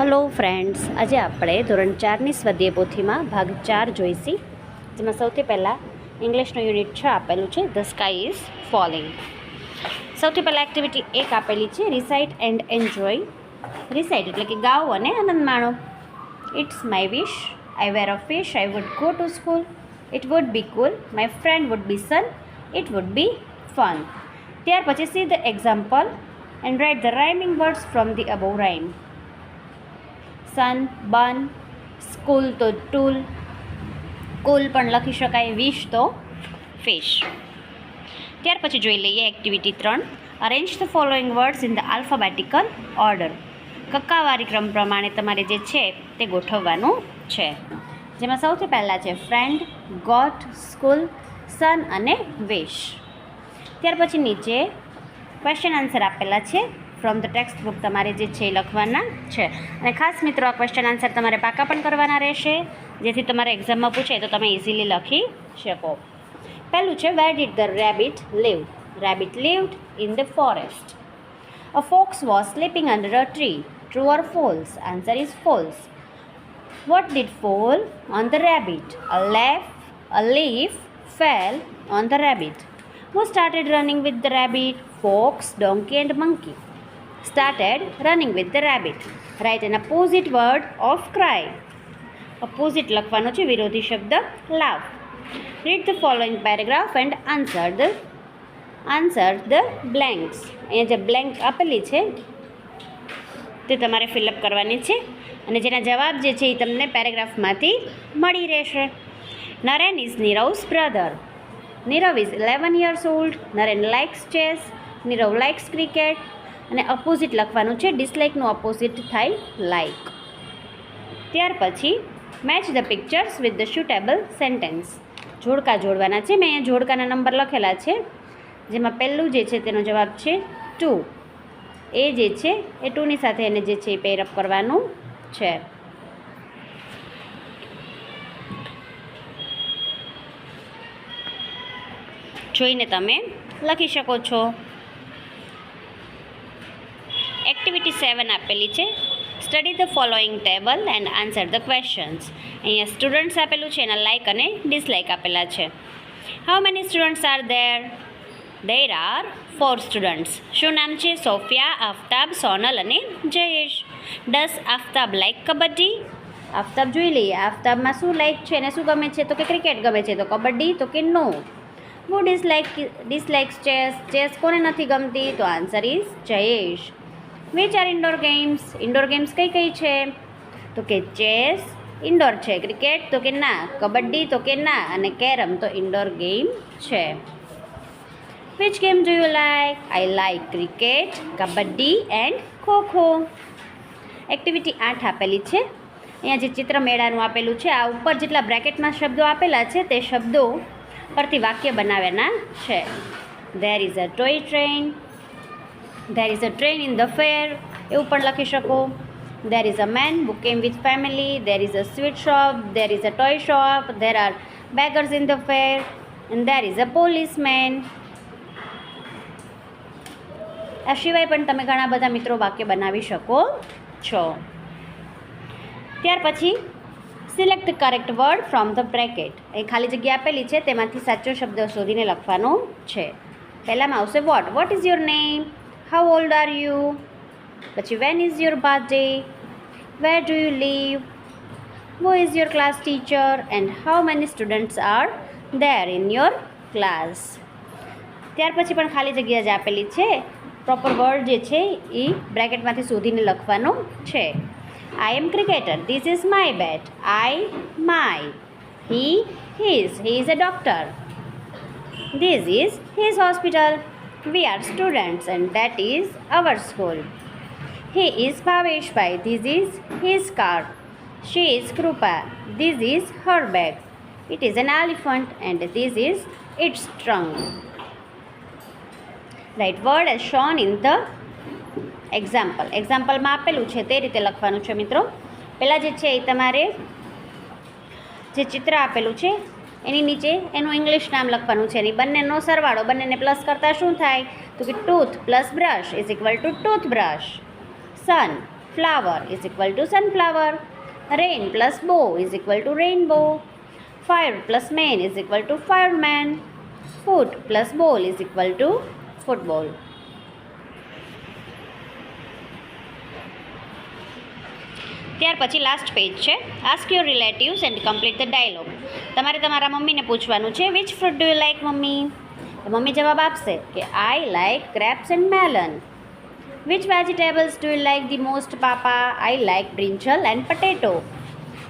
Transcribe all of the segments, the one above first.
Hello friends, આજે આપણે ધોરણ ચારની સ્વાધ્યાય પોથીમાં ભાગ ચાર જોઈશી, જેમાં સૌથી પહેલાં ઇંગ્લિશનું યુનિટ છ આપેલું છે ધ સ્કાય ઇઝ ફોલિંગ સૌથી પહેલાં એક્ટિવિટી એક આપેલી છે રિસાઇટ એન્ડ એન્જોય રિસાઇટ એટલે કે ગાઓ અને આનંદ માણો. It's my wish I were a fish I would go to school it would be cool my friend would be sun it would be fun ત્યાર પછી see the example and write the rhyming words from the above rhyme sun, bun, school તો tool. કુલ પણ લખી શકાય, વિશ તો fish. ત્યાર પછી જોઈ લઈએ એક્ટિવિટી ત્રણ. Arrange the following words in the alphabetical order કક્કાવારી ક્રમ પ્રમાણે તમારે જે છે તે ગોઠવવાનું છે. જેમાં સૌથી પહેલાં છે ફ્રેન્ડ ગોટ સ્કૂલ સન અને વિશ ત્યાર પછી નીચે ક્વેશ્ચન આન્સર આપેલા છે ફ્રોમ ધ ટેક્સ્ટ બુક તમારે જે છે એ લખવાના છે અને ખાસ મિત્રો આ ક્વેશ્ચન આન્સર તમારે પાકા પણ કરવાના રહેશે જેથી તમારે એક્ઝામમાં પૂછે તો તમે ઇઝીલી લખી શકો પહેલું છે where did the rabbit live rabbit lived in the forest a fox was sleeping under a tree true or false answer is false What did fall on the rabbit? A leaf, a leaf fell on the rabbit. Who started running with the rabbit? Fox, donkey, and monkey. Started running with the rabbit. Write an opposite word of cry. Opposite લખવાનો છે વિરોધી શબ્દ laugh. Read the following paragraph and answer the answer the blanks. અહીંયા જે blank આપેલી છે તે તમારે ફિલઅપ કરવાની છે અને જેના જવાબ જે છે એ તમને પેરેગ્રાફમાંથી મળી રહેશે Naren is Nirav's brother Nirav is eleven years old Naren likes chess Nirav likes cricket અને અપોઝિટ લખવાનું છે ડિસલાઇકનું અપોઝિટ થાય લાઇક ત્યાર પછી match the pictures with the suitable sentences જોડકા જોડવાના છે, મેં અહીંયા જોડકાના નંબર લખેલા છે. જેમાં પહેલું જે છે તેનો જવાબ છે ટુ એ જે છે, એ ટુની સાથે એને જે છે એ પેરઅપ કરવાનું છે. જોઈને તમે લખી શકો છો. એક્ટિવિટી સેવન આપેલી છે. Study the following table and answer the questions અહીંયા સ્ટુડન્ટ્સ આપેલું છે, એના લાઇક અને ડિસલાઇક આપેલા છે. How many students are there there are four students શું નામ છે? સોફિયા, આફતાબ, સોનલ અને Jayesh. Does Aftab like kabaddi? Aftab જોઈ લઈએ. આફતાબમાં શું લાઇક છે અને શું ગમે છે? તો કે ક્રિકેટ ગમે છે? તો કબડ્ડી, તો કે નો હું ડિસલાઇક ડિસલાઇક્સ ચેસ ચેસ કોને નથી ગમતી? તો answer is Jayesh. Which are indoor games indoor games કઈ કઈ છે? તો કે ચેસ ઇન્ડોર છે ક્રિકેટ તો કે ના, કબડ્ડી તો કે ના, અને કેરમ તો ઇન્ડોર ગેમ છે. Which game do you like I like cricket kabaddi and kho kho activity આઠ આપેલી છે. અહીંયા જે ચિત્ર મેળાનું આપેલું છે, આ ઉપર જેટલા બ્રેકેટમાં શબ્દો આપેલા છે, તે શબ્દો પરથી વાક્ય બનાવ્યાના છે. There is a toy train there is a train in the fair એવું પણ લખી શકો. There is a man who came with family. There is a sweet shop. There is a toy shop. There are beggars in the fair. And there is a policeman. આ સિવાય પણ તમે ઘણા બધા મિત્રો વાક્ય બનાવી શકો છો. ત્યાર પછી select correct word from the bracket એ ખાલી જગ્યા આપેલી છે. તેમાંથી સાચો શબ્દ શોધીને લખવાનો છે. પહેલામાં આવશે what what is your name how old are you પછી when is your birthday where do you live who is your class teacher? And how many students are there in your class? ત્યાર પછી પણ ખાલી જગ્યા જ આપેલી છે. Proper word જે છે એ બ્રેકેટમાંથી શોધીને લખવાનો છે. I am cricketer this is my bat I my he his he is a doctor this is his hospital We are students and that is our school He is Bhaveshbhai. This is his car. She is Krupa. This is her bag. It is an elephant and this is its trunk. Right word as shown in the example. એક્ઝામ્પલમાં આપેલું છે તે રીતે લખવાનું છે મિત્રો પહેલાં જે છે એ તમારે જે ચિત્ર આપેલું છે એની નીચે એનું ઇંગ્લિશ નામ લખવાનું છે એની બંનેનો સરવાળો બંનેને પ્લસ કરતાં શું થાય તો કે tooth plus brush is equal to tooth brush sun flower is equal to sunflower. Rain plus bow is equal to rainbow. Fire plus man is equal to fireman. Foot plus ball is equal to football. ત્યાર પછી last page છે. Ask your relatives and complete the dialogue તમારે તમારા મમ્મીને પૂછવાનું છે which fruit do you like mummy? Mummy જવાબ આપશે કે I like grapes and melon which vegetables do you like the most papa I like brinjal and potato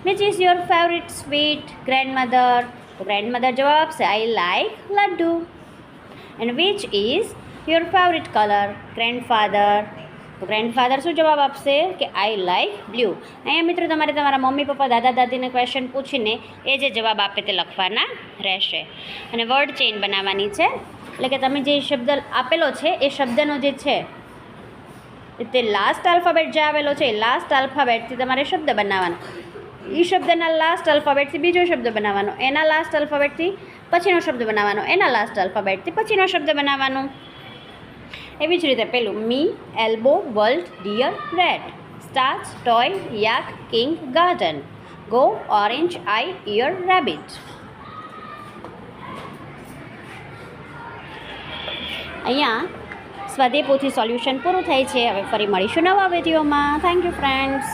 which is your favourite sweet grandmother તો grandmother જવાબ આપશે I like laddu and which is your favourite colour grandfather તો grandfather શું જવાબ આપશે? કે I like blue અહીંયા મિત્રો તમારે તમારા મમ્મી, પપ્પા, દાદા, દાદીને ક્વેશ્ચન પૂછીને એ જે જવાબ આપે તે લખવાના રહેશે. અને વર્ડ ચેઇન બનાવવાની છે. એટલે કે તમે જે શબ્દ આપેલો છે, એ શબ્દનો જે છે તે લાસ્ટ આલ્ફાબેટ જે આવેલો છે, એ લાસ્ટ આલ્ફાબેટથી તમારે શબ્દ બનાવવાનો. એ શબ્દના લાસ્ટ આલ્ફાબેટથી બીજો શબ્દ બનાવવાનો. એના લાસ્ટ આલ્ફાબેટથી પછીનો શબ્દ બનાવવાનો. એના લાસ્ટ આલ્ફાબેટથી પછીનો શબ્દ બનાવવાનો. એવી જ રીતે પેલું me, elbow, world, dear, red. Starch, toy, yak, king, garden. Go, orange, I ear rabbit. અહીંયા સ્વાધ્યાય પોથી સોલ્યુશન પૂરું થાય છે. હવે ફરી મળીશું નવા વિડીયોમાં. Thank you friends